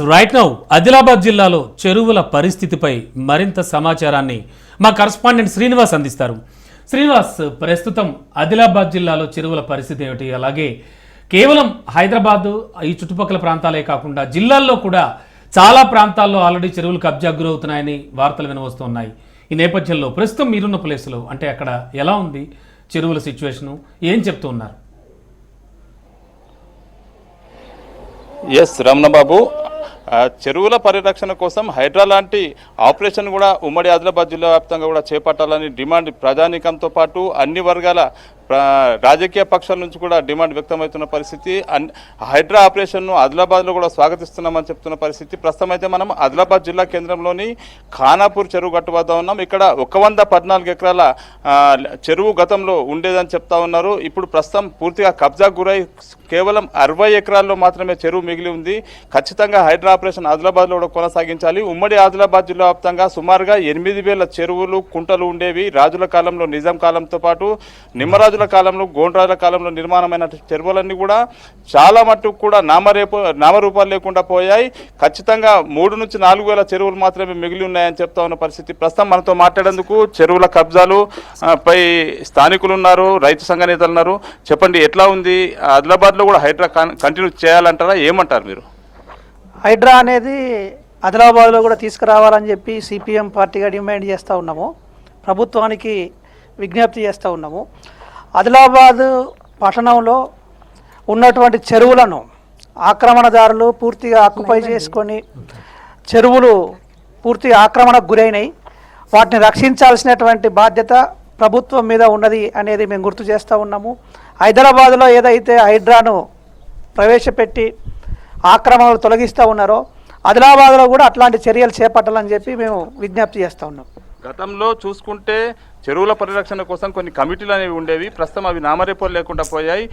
Right now Adilabad జిల్లాలో చెరువుల పరిస్థితిపై మరింత సమాచారాన్ని మా కరస్పాండెంట్ శ్రీనివాస్ అందిస్తారు. శ్రీనివాస్ ప్రస్తుతం ఆదిలాబాద్ జిల్లాలో చెరువుల పరిస్థితి ఏమిటి? అలాగే కేవలం హైదరాబాద్ ఈ చుట్టుపక్కల ప్రాంతాలే కాకుండా జిల్లాల్లో కూడా చాలా ప్రాంతాల్లో ఆల్రెడీ చెరువులు కబ్జా గురవుతున్నాయని వార్తలు వినవస్తున్నాయి. ఈ నేపథ్యంలో ప్రస్తుతం మీరున్న ప్లేస్లో అంటే అక్కడ ఎలా ఉంది చెరువుల సిచ్యువేషను? ఏం చెప్తూ ఉన్నారు? ఎస్ రమణబాబు చెరువుల పరిరక్షణ కోసం హైడ్రా లాంటి ఆపరేషన్ కూడా ఉమ్మడి ఆదిలాబాద్ జిల్లా వ్యాప్తంగా కూడా చేపట్టాలని డిమాండ్ ప్రజానీకంతో పాటు అన్ని వర్గాల రాజకీయ పక్షాల నుంచి కూడా డిమాండ్ వ్యక్తమవుతున్న పరిస్థితి. హైడ్రా ఆపరేషన్ను ఆదిలాబాద్లో కూడా స్వాగతిస్తున్నామని చెప్తున్న పరిస్థితి. ప్రస్తుతం అయితే మనం ఆదిలాబాద్ జిల్లా కేంద్రంలోని ఖానాపూర్ చెరువు గట్టు వద్ద ఉన్నాం. ఇక్కడ ఒక వంద పద్నాలుగు ఎకరాల చెరువు గతంలో ఉండేదని చెప్తా ఉన్నారు. ఇప్పుడు ప్రస్తుతం పూర్తిగా కబ్జా గురై కేవలం అరవై ఎకరాల్లో మాత్రమే చెరువు మిగిలి ఉంది. ఖచ్చితంగా హైడ్రా ఆపరేషన్ ఆదిలాబాద్లో కూడా కొనసాగించాలి. ఉమ్మడి ఆదిలాబాద్ జిల్లా వ్యాప్తంగా సుమారుగా ఎనిమిది వేల చెరువులు కుంటలు ఉండేవి. రాజుల కాలంలో నిజాం కాలంతో పాటు నిమ్మరాజుల కాలంలో గోండ్రాజుల కాలంలో నిర్మాణమైన చెరువులన్నీ కూడా చాలా మట్టుకు కూడా నామరేపు నామరూపాలు లేకుండా పోయాయి. ఖచ్చితంగా మూడు నుంచి నాలుగు వేల చెరువులు మాత్రమే మిగిలి ఉన్నాయని చెప్తా ఉన్న పరిస్థితి. ప్రస్తుతం మనతో మాట్లాడేందుకు చెరువుల కబ్జాలు పై స్థానికులు ఉన్నారు రైతు సంఘ నేతలు ఉన్నారు. చెప్పండి ఎట్లా ఉంది? ఆదిలాబాద్లో కూడా హైడ్రా కాన్- కంటిన్యూ చేయాలంటారా? ఏమంటారు మీరు? హైడ్రా అనేది ఆదిలాబాద్లో కూడా తీసుకురావాలని చెప్పి సిపిఎం పార్టీగా డిమాండ్ చేస్తూ ఉన్నాము. ప్రభుత్వానికి విజ్ఞప్తి చేస్తూ ఉన్నాము. ఆదిలాబాద్ పట్టణంలో ఉన్నటువంటి చెరువులను ఆక్రమణదారులు పూర్తిగా ఆక్యుపై చేసుకొని చెరువులు పూర్తిగా ఆక్రమణకు గురైనాయి. వాటిని రక్షించాల్సినటువంటి బాధ్యత ప్రభుత్వం మీద ఉన్నది అనేది మేము గుర్తు చేస్తూ ఉన్నాము. హైదరాబాద్లో ఏదైతే హైడ్రాను ప్రవేశపెట్టి ఆక్రమణలు తొలగిస్తూ ఉన్నారో ఆదిలాబాద్లో కూడా అట్లాంటి చర్యలు చేపట్టాలని చెప్పి మేము విజ్ఞప్తి చేస్తూ ఉన్నాం. గతంలో చూసుకుంటే చెరువుల పరిరక్షణ కోసం కొన్ని కమిటీలు అనేవి ఉండేవి. ప్రస్తుతం అవి నామరేపోలు లేకుండా పోయాయి.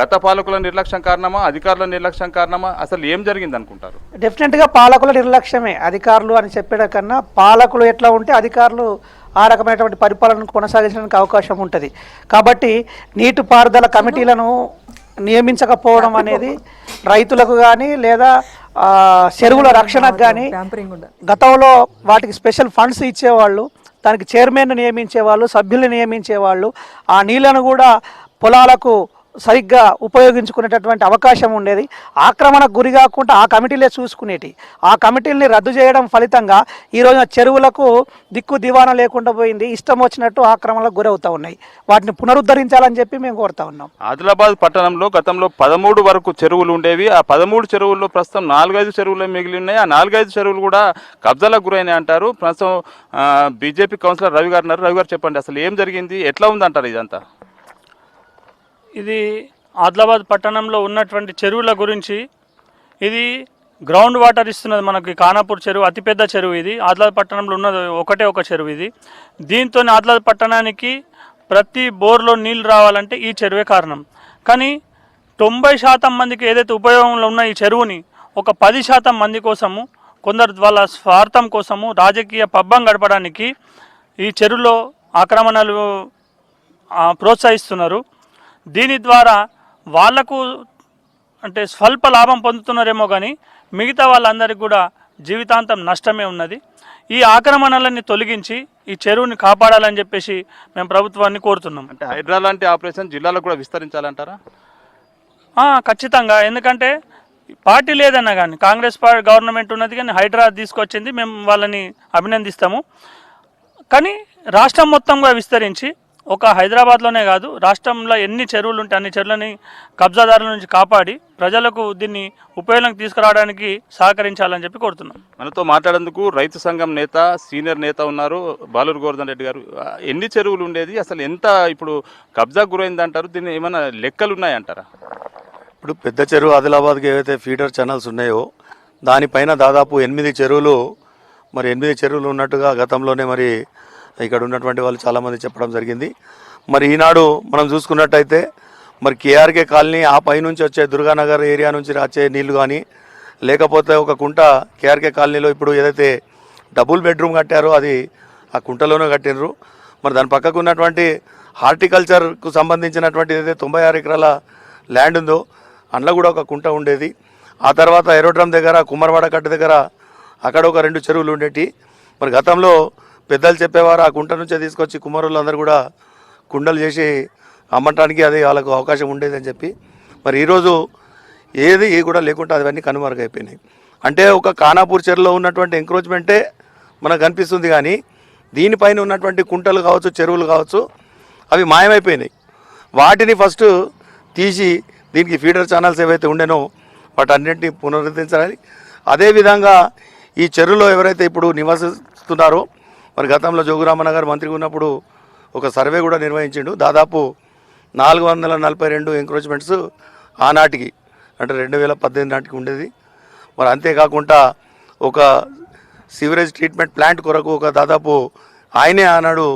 గత పాలకుల నిర్లక్ష్యం కారణమా అధికారుల నిర్లక్ష్యం కారణమా అసలు ఏం జరిగింది అనుకుంటారు? డెఫినెట్గా పాలకుల నిర్లక్ష్యమే. అధికారులు అని చెప్పడం కన్నా పాలకులు ఎట్లా ఉంటే అధికారులు ఆ రకమైనటువంటి పరిపాలనను కొనసాగించడానికి అవకాశం ఉంటుంది. కాబట్టి నీటిపారుదల కమిటీలను నియమించకపోవడం అనేది రైతులకు కానీ లేదా చెరువుల రక్షణకు కానీ గతంలో వాటికి స్పెషల్ ఫండ్స్ ఇచ్చేవాళ్ళు దానికి చైర్మన్ నియమించేవాళ్ళు సభ్యులు నియమించేవాళ్ళు. ఆ నీళ్ళను కూడా పొలాలకు సరిగ్గా ఉపయోగించుకునేటటువంటి అవకాశం ఉండేది. ఆక్రమణకు గురి కాకుండా ఆ కమిటీలే చూసుకునేటి. ఆ కమిటీల్ని రద్దు చేయడం ఫలితంగా ఈరోజు చెరువులకు దిక్కు దివాణం లేకుండా పోయింది. ఇష్టం వచ్చినట్టు ఆక్రమణలకు గురవుతూ ఉన్నాయి. వాటిని పునరుద్ధరించాలని చెప్పి మేము కోరుతా ఉన్నాం. ఆదిలాబాద్ పట్టణంలో గతంలో పదమూడు వరకు చెరువులు ఉండేవి. ఆ పదమూడు చెరువుల్లో ప్రస్తుతం నాలుగైదు చెరువులు మిగిలి ఉన్నాయి. ఆ నాలుగైదు చెరువులు కూడా కబ్జాలకు గురైనాయి అంటారు. ప్రస్తుతం బీజేపీ కౌన్సిలర్ రవి గారు రవి గారు చెప్పండి అసలు ఏం జరిగింది? ఎట్లా ఉందంటారు ఇదంతా? ఇది ఆదిలాబాద్ పట్టణంలో ఉన్నటువంటి చెరువుల గురించి. ఇది గ్రౌండ్ వాటర్ ఇస్తున్నది మనకి ఖానాపూర్ చెరువు అతిపెద్ద చెరువు ఇది. ఆదిలాబాద్ పట్టణంలో ఉన్నది ఒకటే ఒక చెరువు ఇది. దీంతో ఆదిలాబాద్ పట్టణానికి ప్రతి బోర్లో నీళ్ళు రావాలంటే ఈ చెరువే కారణం. కానీ తొంభై శాతం మందికి ఏదైతే ఉపయోగంలో ఉన్న ఈ చెరువుని ఒక పది శాతం మంది కోసము కొందరు వాళ్ళ స్వార్థం కోసము రాజకీయ పబ్బం గడపడానికి ఈ చెరువులో ఆక్రమణలు ప్రోత్సహిస్తున్నారు. దీని ద్వారా వాళ్ళకు అంటే స్వల్ప లాభం పొందుతున్నారేమో కానీ మిగతా వాళ్ళందరికీ కూడా జీవితాంతం నష్టమే ఉన్నది. ఈ ఆక్రమణలన్నీ తొలగించి ఈ చెరువుని కాపాడాలని చెప్పేసి మేము ప్రభుత్వాన్ని కోరుతున్నాం. అంటే హైడ్రా లాంటి ఆపరేషన్ జిల్లాలో కూడా విస్తరించాలంటారా? ఖచ్చితంగా. ఎందుకంటే పార్టీ లేదన్నా కానీ కాంగ్రెస్ పార్టీ గవర్నమెంట్ ఉన్నది కానీ హైడ్రా తీసుకొచ్చింది మేము వాళ్ళని అభినందిస్తాము. కానీ రాష్ట్రం మొత్తంగా విస్తరించి ఒక హైదరాబాద్లోనే కాదు రాష్ట్రంలో ఎన్ని చెరువులు ఉంటే అన్ని చెరువులని కబ్జాదారుల నుంచి కాపాడి ప్రజలకు దీన్ని ఉపయోగంలోకి తీసుకురావడానికి సహకరించాలని చెప్పి కోరుతున్నాం. మనతో మాట్లాడేందుకు రైతు సంఘం నేత సీనియర్ నేత ఉన్నారు బాలూరు గోవర్ధన్ రెడ్డి గారు. ఎన్ని చెరువులు ఉండేది అసలు ఎంత ఇప్పుడు కబ్జా గురైంది అంటారు దీన్ని ఏమైనా లెక్కలు ఉన్నాయంటారా ఇప్పుడు పెద్ద చెరువు ఆదిలాబాద్కి ఏవైతే ఫీడర్ ఛానల్స్ ఉన్నాయో దానిపైన దాదాపు ఎనిమిది చెరువులు మరి ఎనిమిది చెరువులు ఉన్నట్టుగా గతంలోనే మరి ఇక్కడ ఉన్నటువంటి వాళ్ళు చాలామంది చెప్పడం జరిగింది. మరి ఈనాడు మనం చూసుకున్నట్టయితే మరి కేఆర్కే కాలనీ ఆ పైనుంచి వచ్చే దుర్గానగర్ ఏరియా నుంచి వచ్చే నీళ్ళు కానీ లేకపోతే ఒక కుంట కేఆర్కే కాలనీలో ఇప్పుడు ఏదైతే డబుల్ బెడ్రూమ్ కట్టారో అది ఆ కుంటలోనే కట్టినరు మరి దాని పక్కకు ఉన్నటువంటి హార్టికల్చర్కు సంబంధించినటువంటి ఏదైతే తొంభై ఆరు ఎకరాల ల్యాండ్ ఉందో అందులో కూడా ఒక కుంట ఉండేది. ఆ తర్వాత ఎరోడ్రమ్ దగ్గర కుమ్మరవాడ కట్ట దగ్గర అక్కడ ఒక రెండు చెరువులు ఉండేటి. మరి గతంలో పెద్దలు చెప్పేవారు ఆ కుంట నుంచే తీసుకొచ్చి కుమారులు అందరూ కూడా కుండలు చేసి అమ్మటానికి అది వాళ్ళకు అవకాశం ఉండేది అని చెప్పి మరి ఈరోజు ఏది ఏ కూడా లేకుండా అవన్నీ కనుమరుగైపోయినాయి. అంటే ఒక ఖానాపూర్ చెరువులో ఉన్నటువంటి ఎంక్రోచ్మెంటే మనకు కనిపిస్తుంది కానీ దీనిపైన ఉన్నటువంటి కుంటలు కావచ్చు చెరువులు కావచ్చు అవి మాయమైపోయినాయి. వాటిని ఫస్ట్ తీసి దీనికి ఫీడర్ ఛానల్స్ ఏవైతే ఉండేనో వాటన్నింటినీ పునరుద్ధరించాలి. అదేవిధంగా ఈ చెరువులో ఎవరైతే ఇప్పుడు నివసిస్తున్నారో మరి గతంలో జోగురామన్న గారు మంత్రిగా ఉన్నప్పుడు ఒక సర్వే కూడా నిర్వహించిండు. దాదాపు నాలుగు వందల నలభై రెండు ఎంక్రోచ్మెంట్స్ ఆనాటికి అంటే రెండు వేల పద్దెనిమిది నాటికి ఉండేది. మరి అంతేకాకుండా ఒక సివరేజ్ ట్రీట్మెంట్ ప్లాంట్ కొరకు ఒక దాదాపు ఆయనే ఆనాడు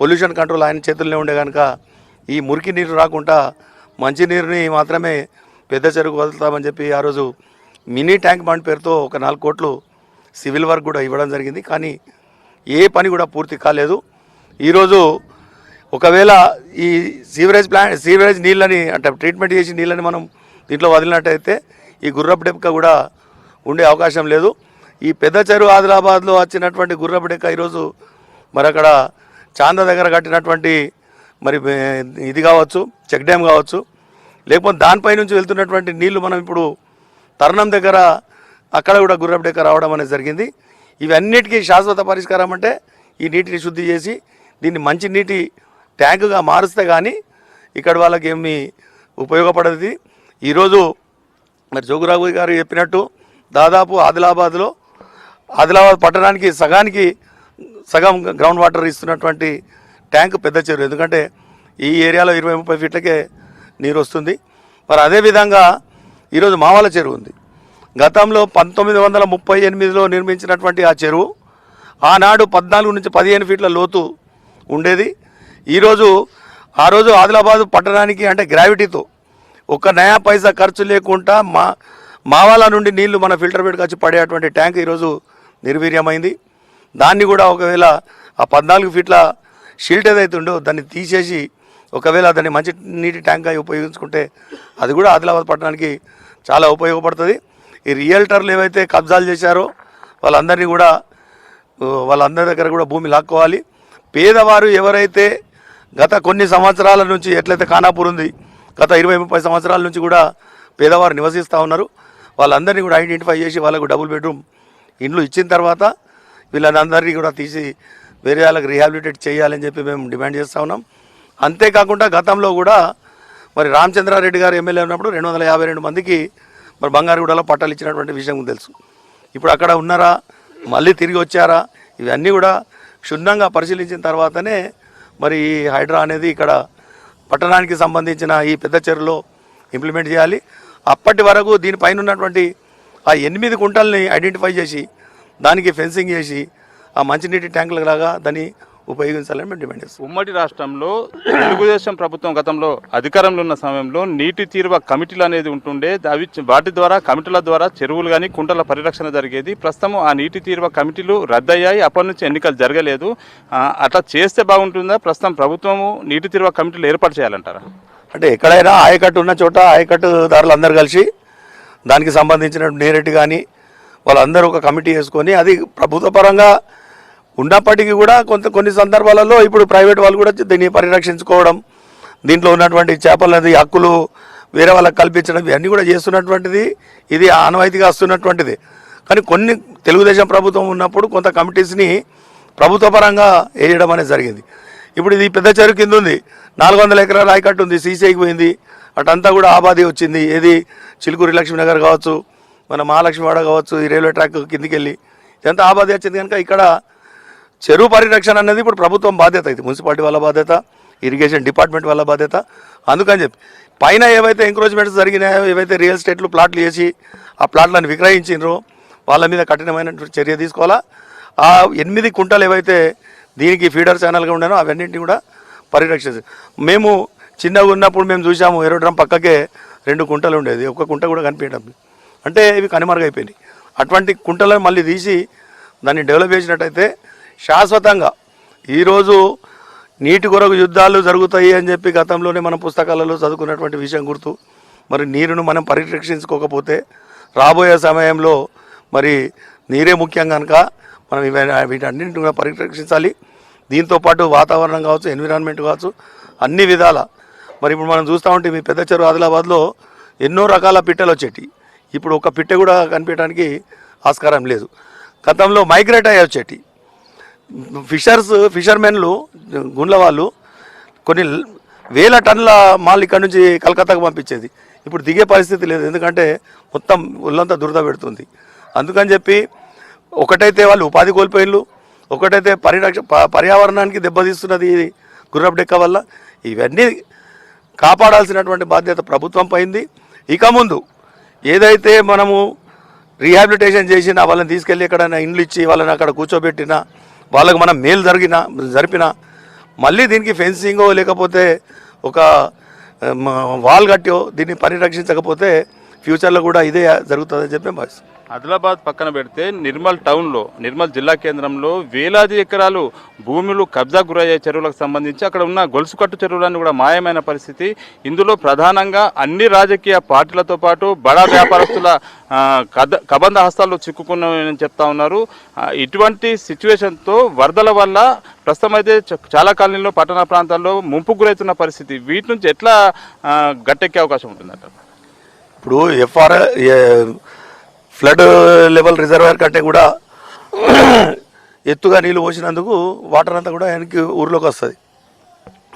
పొల్యూషన్ కంట్రోల్ ఆయన చేతుల్లోనే ఉండే కనుక ఈ మురికి నీరు రాకుండా మంచినీరుని మాత్రమే పెద్ద చెరుకు వదులుతామని చెప్పి ఆ రోజు మినీ ట్యాంక్ బండ్ పేరుతో ఒక నాలుగు కోట్లు సివిల్ వర్క్ కూడా ఇవ్వడం జరిగింది. కానీ ఏ పని కూడా పూర్తి కాలేదు. ఈరోజు ఒకవేళ ఈ సీవరేజ్ ప్లాంట్ సీవరేజ్ నీళ్ళని అంటే ట్రీట్మెంట్ చేసి నీళ్ళని మనం దీంట్లో వదిలినట్టయితే ఈ గుర్రపు డెక్క కూడా ఉండే అవకాశం లేదు. ఈ పెద్ద చెరువు ఆదిలాబాద్లో వచ్చినటువంటి గుర్రపు డెక్క ఈరోజు మరి అక్కడ చాంద దగ్గర కట్టినటువంటి మరి ఇది కావచ్చు చెక్ డ్యామ్ కావచ్చు. లేకపోతే దానిపై నుంచి వెళ్తున్నటువంటి నీళ్ళు మనం ఇప్పుడు తరుణం దగ్గర అక్కడ కూడా గుర్రపు డెక్క రావడం అనేది జరిగింది. ఇవన్నిటికీ శాశ్వత పరిష్కారం అంటే ఈ నీటిని శుద్ధి చేసి దీన్ని మంచి నీటి ట్యాంకుగా మారుస్తే కానీ ఇక్కడ వాళ్ళకి ఏమి ఉపయోగపడదు. ఈరోజు మరి జోగురాఘు గారు చెప్పినట్టు దాదాపు ఆదిలాబాద్లో ఆదిలాబాద్ పట్టణానికి సగానికి సగం గ్రౌండ్ వాటర్ ఇస్తున్నటువంటి ట్యాంక్ పెద్ద చెరువు. ఎందుకంటే ఈ ఏరియాలో ఇరవై ముప్పై ఫీట్లకే నీరు వస్తుంది. మరి అదేవిధంగా ఈరోజు మావాల చెరువు ఉంది. గతంలో పంతొమ్మిది వందల ముప్పై ఎనిమిదిలో నిర్మించినటువంటి ఆ చెరువు ఆనాడు పద్నాలుగు నుంచి పదిహేను ఫీట్ల లోతు ఉండేది. ఈరోజు ఆ రోజు ఆదిలాబాద్ పట్టణానికి అంటే గ్రావిటీతో ఒక నయా పైసా ఖర్చు లేకుండా మా మావాల నుండి నీళ్ళు మన ఫిల్టర్ బెడ్కి వచ్చి పడేటువంటి ట్యాంక్ ఈరోజు నిర్వీర్యమైంది. దాన్ని కూడా ఒకవేళ ఆ పద్నాలుగు ఫీట్ల షీల్డ్ ఏదైతే ఉండో దాన్ని తీసేసి ఒకవేళ దాన్ని మంచి నీటి ట్యాంక్గా ఉపయోగించుకుంటే అది కూడా ఆదిలాబాద్ పట్టణానికి చాలా ఉపయోగపడుతుంది. ఈ రియల్టర్లు ఏవైతే కబ్జాలు చేశారో వాళ్ళందరినీ కూడా వాళ్ళందరి దగ్గర కూడా భూమి లాక్కోవాలి. పేదవారు ఎవరైతే గత కొన్ని సంవత్సరాల నుంచి ఎట్లయితే ఖానాపూర్ ఉంది గత ఇరవై ముప్పై సంవత్సరాల నుంచి కూడా పేదవారు నివసిస్తూ ఉన్నారు. వాళ్ళందరినీ కూడా ఐడెంటిఫై చేసి వాళ్ళకు డబుల్ బెడ్రూమ్ ఇండ్లు ఇచ్చిన తర్వాత వీళ్ళందరినీ కూడా తీసి వేరే వాళ్ళకి రీహాబిలిటేట్ చేయాలని చెప్పి మేము డిమాండ్ చేస్తూ ఉన్నాం. అంతేకాకుండా గతంలో కూడా మరి రామచంద్రారెడ్డి గారు ఎమ్మెల్యే ఉన్నప్పుడు రెండు వందల యాభై రెండు మందికి మరి బంగారుగూడలో పట్టాలు ఇచ్చినటువంటి విషయం తెలుసు. ఇప్పుడు అక్కడ ఉన్నారా? మళ్ళీ తిరిగి వచ్చారా? ఇవన్నీ కూడా క్షుణ్ణంగా పరిశీలించిన తర్వాతనే మరి ఈ హైడ్రా అనేది ఇక్కడ పట్టణానికి సంబంధించిన ఈ పెద్ద చెరువులో ఇంప్లిమెంట్ చేయాలి. అప్పటి వరకు దీనిపైన ఉన్నటువంటి ఆ ఎనిమిది కుంటల్ని ఐడెంటిఫై చేసి దానికి ఫెన్సింగ్ చేసి ఆ మంచినీటి ట్యాంకులకు లాగా దాన్ని ఉపయోగించాలని మేము డిమాండ్ చేస్తాం ఉమ్మడి రాష్ట్రంలో తెలుగుదేశం ప్రభుత్వం గతంలో అధికారంలో ఉన్న సమయంలో నీటి తీరువ కమిటీలు అనేది ఉంటుండే అవి వాటి ద్వారా కమిటీల ద్వారా చెరువులు కానీ కుంటల పరిరక్షణ జరిగేది. ప్రస్తుతం ఆ నీటి తీరువ కమిటీలు రద్దయ్యాయి. అప్పటి నుంచి ఎన్నికలు జరగలేదు. అట్లా చేస్తే బాగుంటుందా? ప్రస్తుతం ప్రభుత్వము నీటి తీరువ కమిటీలు ఏర్పాటు చేయాలంటారా? అంటే ఎక్కడైనా ఆయకట్టు ఉన్న చోట ఆయకట్టుదారులు అందరు కలిసి దానికి సంబంధించిన నేరెడ్డి కానీ వాళ్ళందరూ ఒక కమిటీ వేసుకొని అది ప్రభుత్వ పరంగా ఉన్నప్పటికీ కూడా కొంత కొన్ని సందర్భాలలో ఇప్పుడు ప్రైవేట్ వాళ్ళు కూడా దీన్ని పరిరక్షించుకోవడం దీంట్లో ఉన్నటువంటి చేపలది హక్కులు వేరే వాళ్ళకి కల్పించడం ఇవన్నీ కూడా చేస్తున్నటువంటిది ఇది ఆనవాయితీగా వస్తున్నటువంటిది. కానీ కొన్ని తెలుగుదేశం ప్రభుత్వం ఉన్నప్పుడు కొంత కమిటీస్ని ప్రభుత్వ పరంగా వేయడం అనేది జరిగింది. ఇప్పుడు ఇది పెద్ద చెరువు కింద ఉంది. నాలుగు వందల ఎకరాల ఆయకట్టు ఉంది సీసీఐకి పోయింది. అటంతా కూడా ఆబాది వచ్చింది. ఏది చిలుకూరి లక్ష్మీనగర్ కావచ్చు మన మహాలక్ష్మివాడ కావచ్చు ఈ రైల్వే ట్రాక్ కిందికి వెళ్ళి ఇదంతా ఆబాది వచ్చింది కనుక ఇక్కడ చెరువు పరిరక్షణ అనేది ఇప్పుడు ప్రభుత్వం బాధ్యత ఇది. మున్సిపాలిటీ వాళ్ళ బాధ్యత ఇరిగేషన్ డిపార్ట్మెంట్ వాళ్ళ బాధ్యత. అందుకని చెప్పి పైన ఏవైతే ఎంక్రోచ్మెంట్స్ జరిగినాయో ఏవైతే రియల్ ఎస్టేట్లు ప్లాట్లు వేసి ఆ ప్లాట్లను విక్రయించినరో వాళ్ళ మీద కఠినమైన చర్య తీసుకోవాలా? ఆ ఎనిమిది కుంటలు ఏవైతే దీనికి ఫీడర్ ఛానల్గా ఉండేనో అవన్నింటినీ కూడా పరిరక్షించాలి మేము చిన్నగా ఉన్నప్పుడు మేము చూసాము ఎరోడ్రమ్ పక్కకే రెండు కుంటలు ఉండేది. ఒక్క కుంట కూడా కనిపించడం అంటే ఇవి కనుమరుగైపోయినాయి. అటువంటి కుంటలను మళ్ళీ తీసి దాన్ని డెవలప్ చేసినట్టయితే శాశ్వతంగా. ఈరోజు నీటి కొరకు యుద్ధాలు జరుగుతాయి అని చెప్పి గతంలోనే మనం పుస్తకాలలో చదువుకున్నటువంటి విషయం గుర్తు. మరి నీరును మనం పరిరక్షించుకోకపోతే రాబోయే సమయంలో మరి నీరే ముఖ్యం కనుక మనం ఇవి వీటన్నింటిని కూడా పరిరక్షించాలి. దీంతో పాటు వాతావరణం కావచ్చు ఎన్విరాన్మెంట్ కావచ్చు అన్ని విధాల. మరి ఇప్పుడు మనం చూస్తూ ఉంటే మీ పెద్ద చెరువు ఆదిలాబాద్లో ఎన్నో రకాల పిట్టలు వచ్చేటి. ఇప్పుడు ఒక పిట్ట కూడా కనిపించడానికి ఆస్కారం లేదు. గతంలో మైగ్రేట్ అయ్యి వచ్చేటి. ఫిషర్స్ ఫిషర్మెన్లు గుండ్ల వాళ్ళు కొన్ని వేల టన్నుల మాల్ ఇక్కడ నుంచి కలకత్తాకు పంపించేది. ఇప్పుడు దిగే పరిస్థితి లేదు. ఎందుకంటే మొత్తం ఒళ్ళంతా దురద పెడుతుంది. అందుకని చెప్పి ఒకటైతే వాళ్ళు ఉపాధి కోల్పోయిళ్ళు ఒకటైతే పరిరక్ష ప- పర్యావరణానికి దెబ్బతీస్తున్నది ఈ గుర్రపు డెక్క వల్ల. ఇవన్నీ కాపాడాల్సినటువంటి బాధ్యత ప్రభుత్వం పైంది ఇక ముందు ఏదైతే మనము రీహాబిలిటేషన్ చేసినా వాళ్ళని తీసుకెళ్ళి ఎక్కడైనా ఇండ్లు ఇచ్చి వాళ్ళని అక్కడ కూర్చోబెట్టినా వాళ్ళకి మనం మేలు జరిగిన జరిపిన మళ్ళీ దీనికి ఫెన్సింగో లేకపోతే ఒక వాల్ కట్టో దీన్ని పరిరక్షించకపోతే ఫ్యూచర్లో కూడా ఇదే జరుగుతుందని చెప్పి భావిస్తాం ఆదిలాబాద్ పక్కన పెడితే నిర్మల్ టౌన్లో నిర్మల్ జిల్లా కేంద్రంలో వేలాది ఎకరాలు భూములు కబ్జా గురయ్యే చెరువులకు సంబంధించి అక్కడ ఉన్న గొలుసు కట్టు చెరువులన్నీ కూడా మాయమైన పరిస్థితి. ఇందులో ప్రధానంగా అన్ని రాజకీయ పార్టీలతో పాటు బడా వ్యాపారస్తుల కద కబంధ హస్తాల్లో చిక్కుకున్నామని చెప్తా ఉన్నారు. ఇటువంటి సిచ్యువేషన్తో వరదల వల్ల ప్రస్తుతం అయితే చ- చాలా కాలనీలో పట్టణ ప్రాంతాల్లో ముంపు గురవుతున్న పరిస్థితి. వీటి నుంచి ఎట్లా గట్టెక్కే అవకాశం ఉంటుందంట ఇప్పుడు ఎఫ్ఆర్ ఫ్లడ్ లెవెల్ రిజర్వాయర్ కంటే కూడా ఎత్తుగా నీళ్ళు పోసినందుకు వాటర్ అంతా కూడా ఆయనకి ఊర్లోకి వస్తుంది.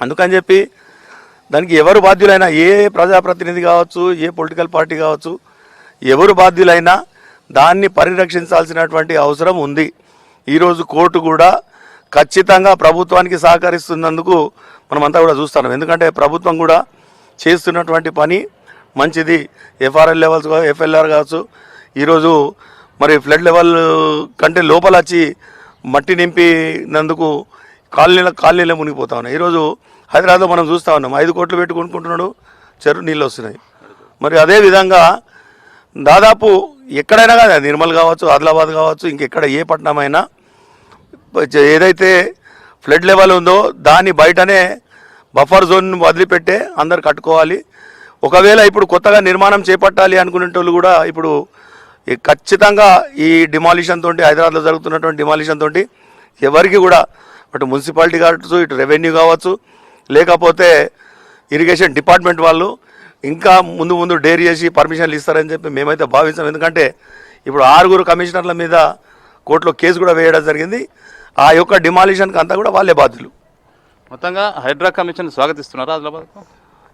అందుకని చెప్పి దానికి ఎవరు బాధ్యులైనా ఏ ప్రజాప్రతినిధి కావచ్చు ఏ పొలిటికల్ పార్టీ కావచ్చు ఎవరు బాధ్యులైనా దాన్ని పరిరక్షించాల్సినటువంటి అవసరం ఉంది. ఈరోజు కోర్టు కూడా ఖచ్చితంగా ప్రభుత్వానికి సహకరిస్తున్నందుకు మనమంతా కూడా చూస్తున్నాం. ఎందుకంటే ప్రభుత్వం కూడా చేస్తున్నటువంటి పని మంచిది. ఎఫ్ఆర్ఎల్ లెవెల్స్ కావచ్చు ఎఫ్ఎల్ఆర్ కావచ్చు ఈరోజు మరి ఫ్లడ్ లెవెల్ కంటే లోపల వచ్చి మట్టి నింపినందుకు కాలనీల కాలనీలో మునిగిపోతా ఉన్నాయి. ఈరోజు హైదరాబాద్లో మనం చూస్తూ ఉన్నాం. ఐదు కోట్లు పెట్టుకుంటున్నాడు చెరువు నీళ్ళు వస్తున్నాయి. మరి అదే విధంగా దాదాపు ఎక్కడైనా కానీ నిర్మల్ కావచ్చు ఆదిలాబాద్ కావచ్చు ఇంకెక్కడ ఏ పట్టణమైనా ఏదైతే ఫ్లడ్ లెవెల్ ఉందో దాని బయటనే బఫర్ జోన్ వదిలిపెట్టే అందరు కట్టుకోవాలి. ఒకవేళ ఇప్పుడు కొత్తగా నిర్మాణం చేపట్టాలి అనుకునేటోళ్ళు కూడా ఇప్పుడు ఖచ్చితంగా ఈ డిమాలిషన్ తోటి హైదరాబాద్లో జరుగుతున్నటువంటి డిమాలిషన్ తోటి ఎవరికి కూడా అటు మున్సిపాలిటీ కావచ్చు ఇటు రెవెన్యూ కావచ్చు లేకపోతే ఇరిగేషన్ డిపార్ట్మెంట్ వాళ్ళు ఇంకా ముందు ముందు డేర్ చేసి పర్మిషన్లు ఇస్తారని చెప్పి మేమైతే భావించాం. ఎందుకంటే ఇప్పుడు ఆరుగురు కమిషనర్ల మీద కోర్టులో కేసు కూడా వేయడం జరిగింది. ఆ యొక్క డిమాలిషన్కి అంతా కూడా వాళ్ళే బాధ్యులు. మొత్తంగా హైడ్రా కమిషన్ స్వాగతిస్తున్నారా ఆదిలాబాద్కు?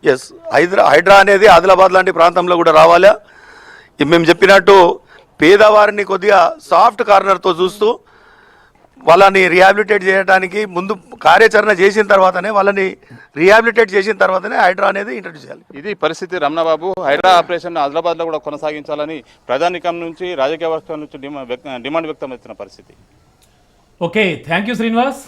ఎస్ హైదరా హైడ్రా అనేది ఆదిలాబాద్ లాంటి ప్రాంతంలో కూడా రావాలా? మేము చెప్పినట్టు పేదవారిని కొద్దిగా సాఫ్ట్ కార్నర్తో చూస్తూ వాళ్ళని రిహాబిలిటేట్ చేయడానికి ముందు కార్యాచరణ చేసిన తర్వాతనే వాళ్ళని రిహాబిలిటేట్ చేసిన తర్వాతనే హైడ్రా అనేది ఇంట్రడ్యూస్ చేయాలి. ఇది పరిస్థితి రమణబాబు. హైడ్రా ఆపరేషన్ ఆదిలాబాద్లో కూడా కొనసాగించాలని ప్రధానికం నుంచి రాజకీయ వర్గం నుంచి డిమాండ్ వ్యక్తం అవుతున్న పరిస్థితి. Okay thank you Srinivas.